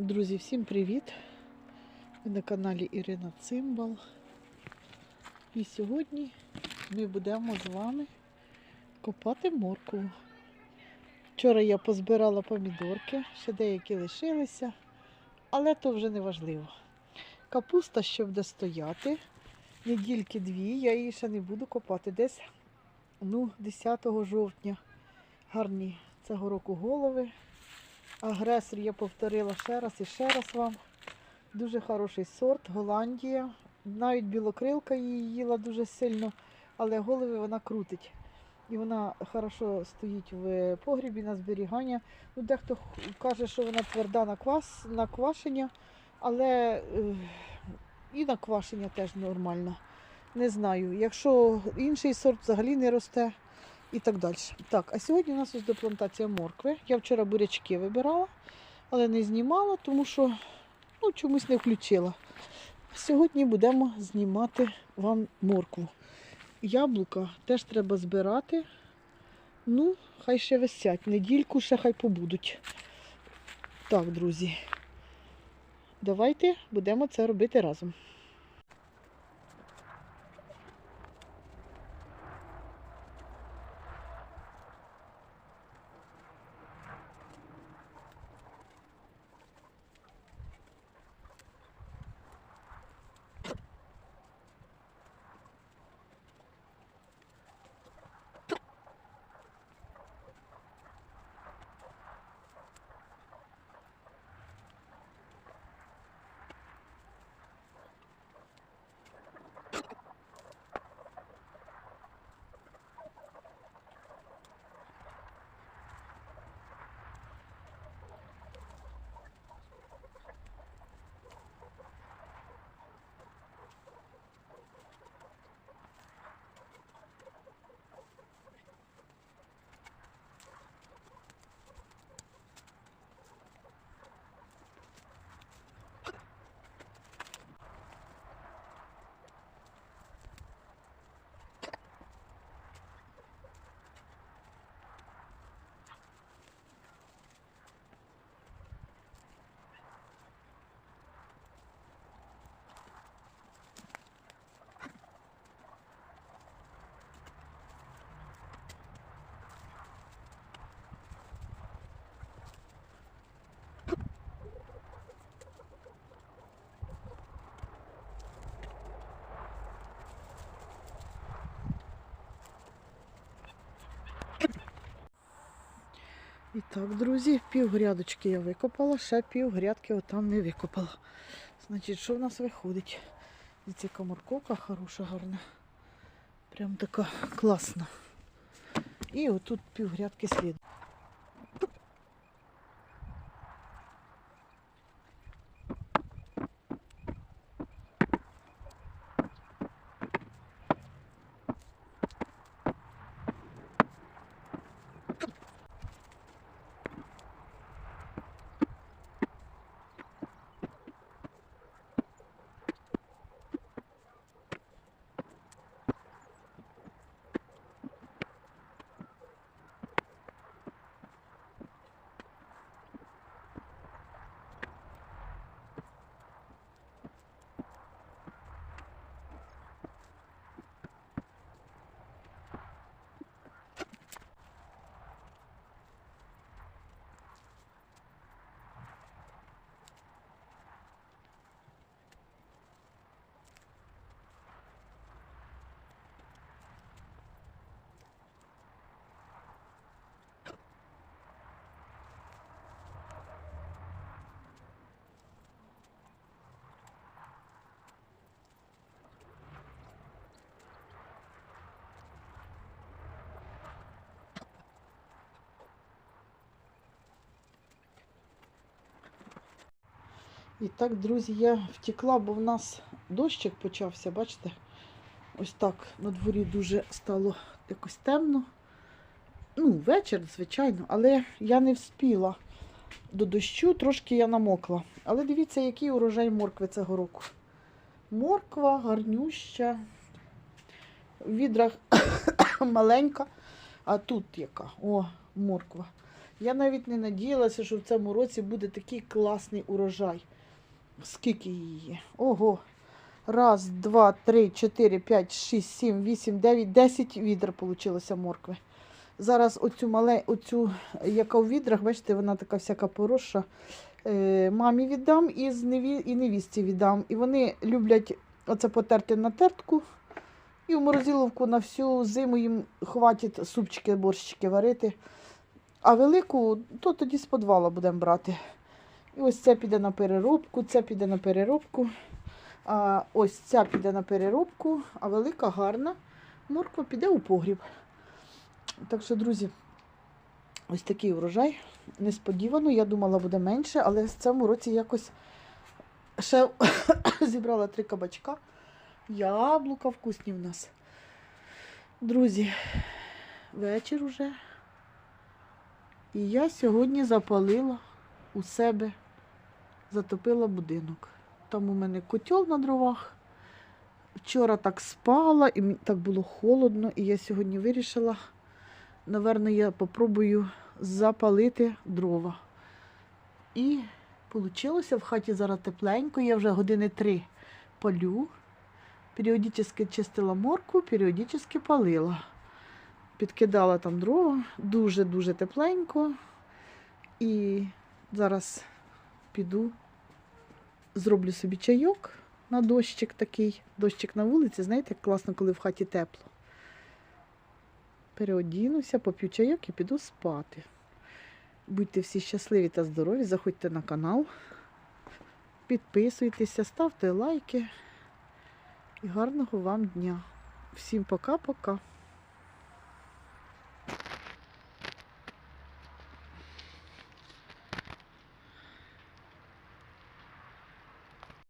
Друзі, всім привіт! Ви на каналі Ірина Цимбал. І сьогодні ми будемо з вами копати моркву. Вчора я позбирала помідорки, ще деякі лишилися, але то вже не важливо. Капуста ще буде стояти. Недільки дві, я її ще не буду копати. Десь ну, 10 жовтня. Гарні цього року голови. Агресор я повторила ще раз і ще раз вам. Дуже хороший сорт, Голландія. Навіть білокрилка її їла дуже сильно, але голови вона крутить. І вона хорошо стоїть в погрібі на зберігання. Ну, дехто каже, що вона тверда на, квас, на квашення, але е, і на квашення теж нормально. Не знаю. Якщо інший сорт взагалі не росте, і так далі. Так, а сьогодні у нас ось доплантація моркви. Я вчора бурячки вибирала, але не знімала, тому що ну, чомусь не включила. Сьогодні будемо знімати вам моркву. Яблука теж треба збирати. Ну, хай ще висять. Недільку ще хай побудуть. Так, друзі. Давайте будемо це робити разом. І так, друзі, пів грядочки я викопала, ще пів грядки отам не викопала. Значить, що в нас виходить? І яка морковка хороша, гарна. Прям така класна. І отут пів грядки слід. І так, друзі, я втекла, бо в нас дощик почався, бачите? Ось так на дворі дуже стало якось темно. Ну, вечір, звичайно, але я не вспіла до дощу, трошки я намокла. Але дивіться, який урожай моркви цього року. Морква гарнюща. В відрах маленька, а тут яка? О, морква. Я навіть не надіялася, що в цьому році буде такий класний урожай. Скільки її є? Ого. Раз, два, три, чотири, п'ять, шість, сім, вісім, дев'ять, десять відер получилося моркви. Зараз оцю мале, оцю, яка у відрах, бачите, вона така всяка поросша. Е, мамі віддам і, з неві, і невістці віддам. І вони люблять оце потерти на тертку. І в морозиловку на всю зиму їм хватить супчики, борщики варити. А велику, то тоді з підвала будемо брати. І ось це піде на переробку, це піде на переробку. А ось ця піде на переробку, а велика, гарна морква піде у погріб. Так що, друзі, ось такий урожай. Несподівано, я думала, буде менше, але в цьому році якось ще зібрала три кабачка. Яблука вкусні в нас. Друзі, вечір уже. І я сьогодні запалила у себе, затопила будинок. Там у мене котел на дровах. Вчора так спала, і так було холодно, і я сьогодні вирішила, напевно, я попробую запалити дрова. І вийшло в хаті зараз тепленько, я вже години три палю. Періодично чистила морку, періодично палила. Підкидала там дрова, дуже-дуже тепленько. І зараз піду, зроблю собі чайок на дощик такий. Дощик на вулиці, знаєте, як класно, коли в хаті тепло. Переодінуся, поп'ю чайок і піду спати. Будьте всі щасливі та здорові, заходьте на канал, підписуйтеся, ставте лайки. І гарного вам дня. Всім пока-пока.